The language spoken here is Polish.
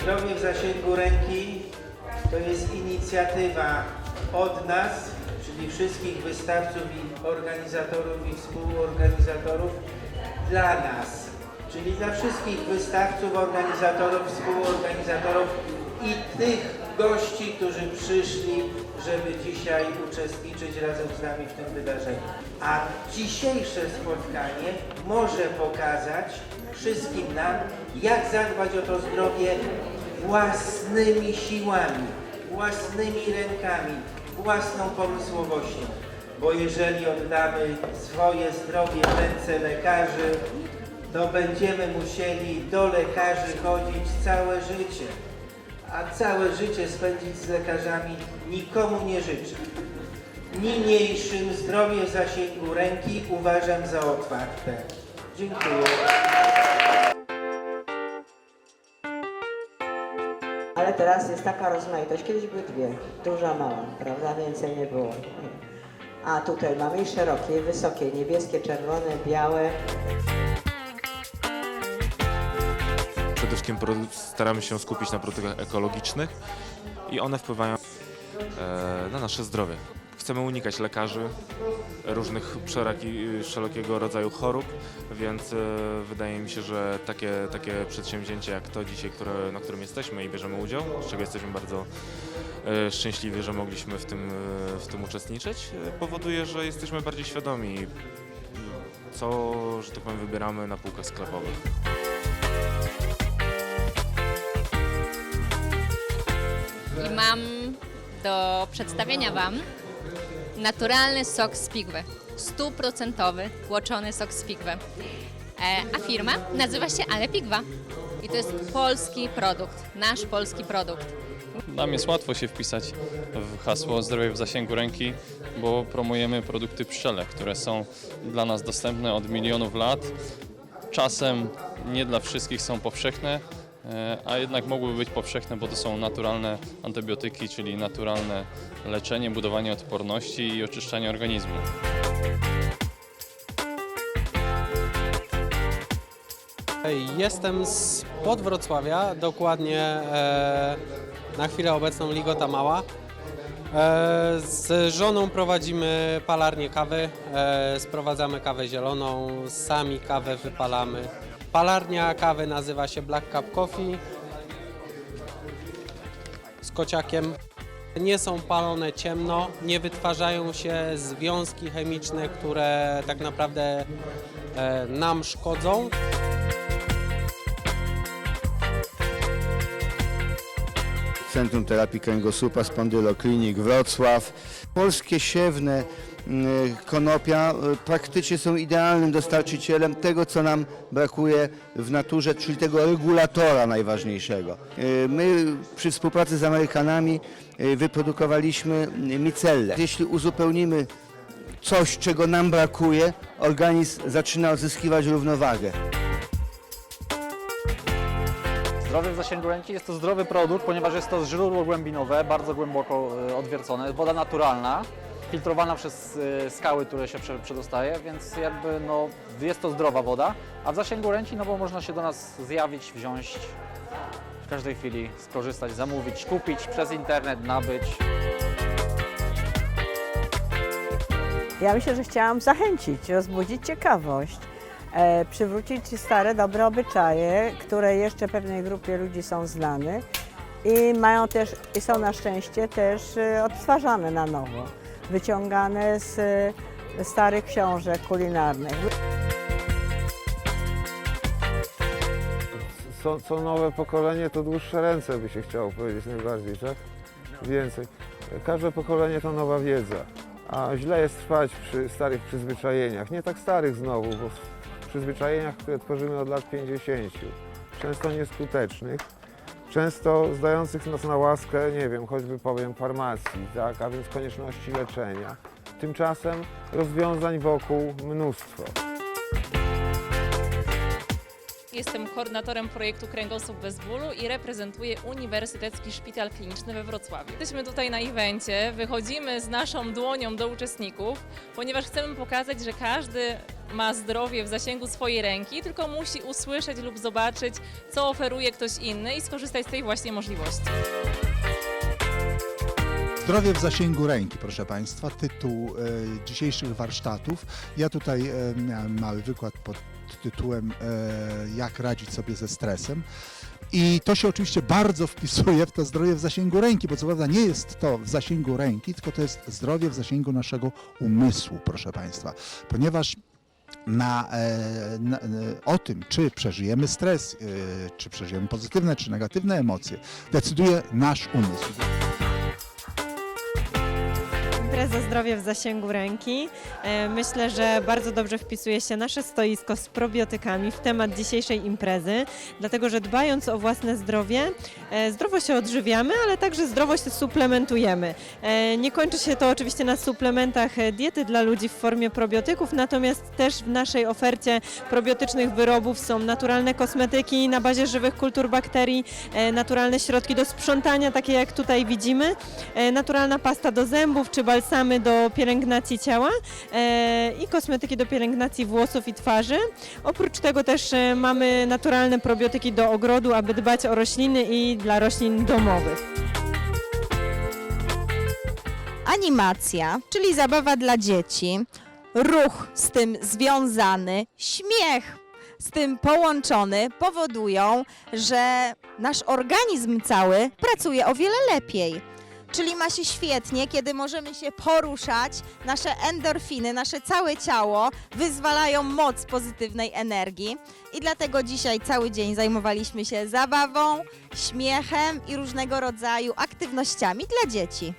Zdrowie w zasięgu ręki to jest inicjatywa od nas, czyli wszystkich wystawców i organizatorów i współorganizatorów dla nas, czyli dla wszystkich wystawców, organizatorów, współorganizatorów i tych gości, którzy przyszli, żeby dzisiaj uczestniczyć razem z nami w tym wydarzeniu. A dzisiejsze spotkanie może pokazać wszystkim nam, jak zadbać o to zdrowie własnymi siłami, własnymi rękami, własną pomysłowością. Bo jeżeli oddamy swoje zdrowie w ręce lekarzy, to będziemy musieli do lekarzy chodzić całe życie. A całe życie spędzić z lekarzami nikomu nie życzę. Niniejszym zdrowie w zasięgu ręki uważam za otwarte. Dziękuję. Ale teraz jest taka rozmaitość. Kiedyś były dwie, duża, mała, prawda? Więcej nie było. A tutaj mamy i szerokie, i wysokie, niebieskie, czerwone, białe. Wszystkim staramy się skupić na produktach ekologicznych i one wpływają e, na nasze zdrowie. Chcemy unikać lekarzy, różnych przeraki, wszelkiego rodzaju chorób, więc e, wydaje mi się, że takie, takie przedsięwzięcie jak to dzisiaj, które, na którym jesteśmy i bierzemy udział, z czego jesteśmy bardzo e, szczęśliwi, że mogliśmy w tym, w tym uczestniczyć, powoduje, że jesteśmy bardziej świadomi, co, że tak powiem, wybieramy na półkach sklepowych. I mam do przedstawienia Wam naturalny sok z pigwy. Stuprocentowy, tłoczony sok z pigwy. E, a firma nazywa się Ale Pigwa. I to jest polski produkt, nasz polski produkt. Nam jest łatwo się wpisać w hasło zdrowie w zasięgu ręki, bo promujemy produkty pszczele, które są dla nas dostępne od milionów lat. Czasem nie dla wszystkich są powszechne, a jednak mogłyby być powszechne, bo to są naturalne antybiotyki, czyli naturalne leczenie, budowanie odporności i oczyszczanie organizmu. Jestem z pod Wrocławia, dokładnie e, na chwilę obecną Ligota Mała. E, z żoną prowadzimy palarnię kawy, e, sprowadzamy kawę zieloną, sami kawę wypalamy. Palarnia kawy nazywa się Black Cup Coffee z kociakiem. Nie są palone ciemno, nie wytwarzają się związki chemiczne, które tak naprawdę e, nam szkodzą. Centrum Terapii Kręgosłupa Spondyloklinik Wrocław. Polskie siewne konopia y, praktycznie są idealnym dostarczycielem tego, co nam brakuje w naturze, czyli tego regulatora najważniejszego. Y, My przy współpracy z Amerykanami y, wyprodukowaliśmy micelle. Jeśli uzupełnimy coś, czego nam brakuje, organizm zaczyna odzyskiwać równowagę. Zdrowie w zasięgu ręki jest to zdrowy produkt, ponieważ jest to źródło głębinowe, bardzo głęboko odwiercone, woda naturalna, filtrowana przez e, skały, które się prze- przedostaje, więc jakby no, jest to zdrowa woda, a w zasięgu ręki, no bo można się do nas zjawić, wziąć w każdej chwili, skorzystać, zamówić, kupić przez internet, nabyć. Ja myślę, że chciałam zachęcić, rozbudzić ciekawość, e, przywrócić stare, dobre obyczaje, które jeszcze pewnej grupie ludzi są znane i mają też, i są na szczęście też e, odtwarzane na nowo, wyciągane z e, starych książek kulinarnych. co, co nowe pokolenie, to dłuższe ręce by się chciało powiedzieć najbardziej, tak? Więcej. Każde pokolenie to nowa wiedza, a źle jest trwać przy starych przyzwyczajeniach. Nie tak starych znowu, bo w przyzwyczajeniach, które tworzymy od lat 50. Często nieskutecznych, często zdających nas na łaskę, nie wiem, choćby powiem farmacji, tak? A więc konieczności leczenia. Tymczasem rozwiązań wokół mnóstwo. Jestem koordynatorem projektu Kręgosłup bez bólu i reprezentuję Uniwersytecki Szpital Kliniczny we Wrocławiu. Jesteśmy tutaj na evencie, wychodzimy z naszą dłonią do uczestników, ponieważ chcemy pokazać, że każdy ma zdrowie w zasięgu swojej ręki, tylko musi usłyszeć lub zobaczyć, co oferuje ktoś inny i skorzystać z tej właśnie możliwości. Zdrowie w zasięgu ręki, proszę Państwa, tytuł e, dzisiejszych warsztatów. Ja tutaj e, miałem mały wykład pod tytułem e, Jak radzić sobie ze stresem. I to się oczywiście bardzo wpisuje w to zdrowie w zasięgu ręki, bo co prawda nie jest to w zasięgu ręki, tylko to jest zdrowie w zasięgu naszego umysłu, proszę Państwa. Ponieważ na, e, na, e, o tym, czy przeżyjemy stres, e, czy przeżyjemy pozytywne, czy negatywne emocje, decyduje nasz umysł. Impreza Zdrowie w zasięgu ręki. E, Myślę, że bardzo dobrze wpisuje się nasze stoisko z probiotykami w temat dzisiejszej imprezy, dlatego że dbając o własne zdrowie, e, zdrowo się odżywiamy, ale także zdrowo się suplementujemy. E, Nie kończy się to oczywiście na suplementach diety dla ludzi w formie probiotyków, natomiast też w naszej ofercie probiotycznych wyrobów są naturalne kosmetyki na bazie żywych kultur bakterii, naturalne środki do sprzątania, takie jak tutaj widzimy, naturalna pasta do zębów czy balsamy do pielęgnacji ciała e, i kosmetyki do pielęgnacji włosów i twarzy. Oprócz tego też e, mamy naturalne probiotyki do ogrodu, aby dbać o rośliny i dla roślin domowych. Animacja, czyli zabawa dla dzieci, ruch z tym związany, śmiech z tym połączony powodują, że nasz organizm cały pracuje o wiele lepiej. Czyli ma się świetnie, kiedy możemy się poruszać, nasze endorfiny, nasze całe ciało wyzwalają moc pozytywnej energii. I dlatego dzisiaj cały dzień zajmowaliśmy się zabawą, śmiechem i różnego rodzaju aktywnościami dla dzieci.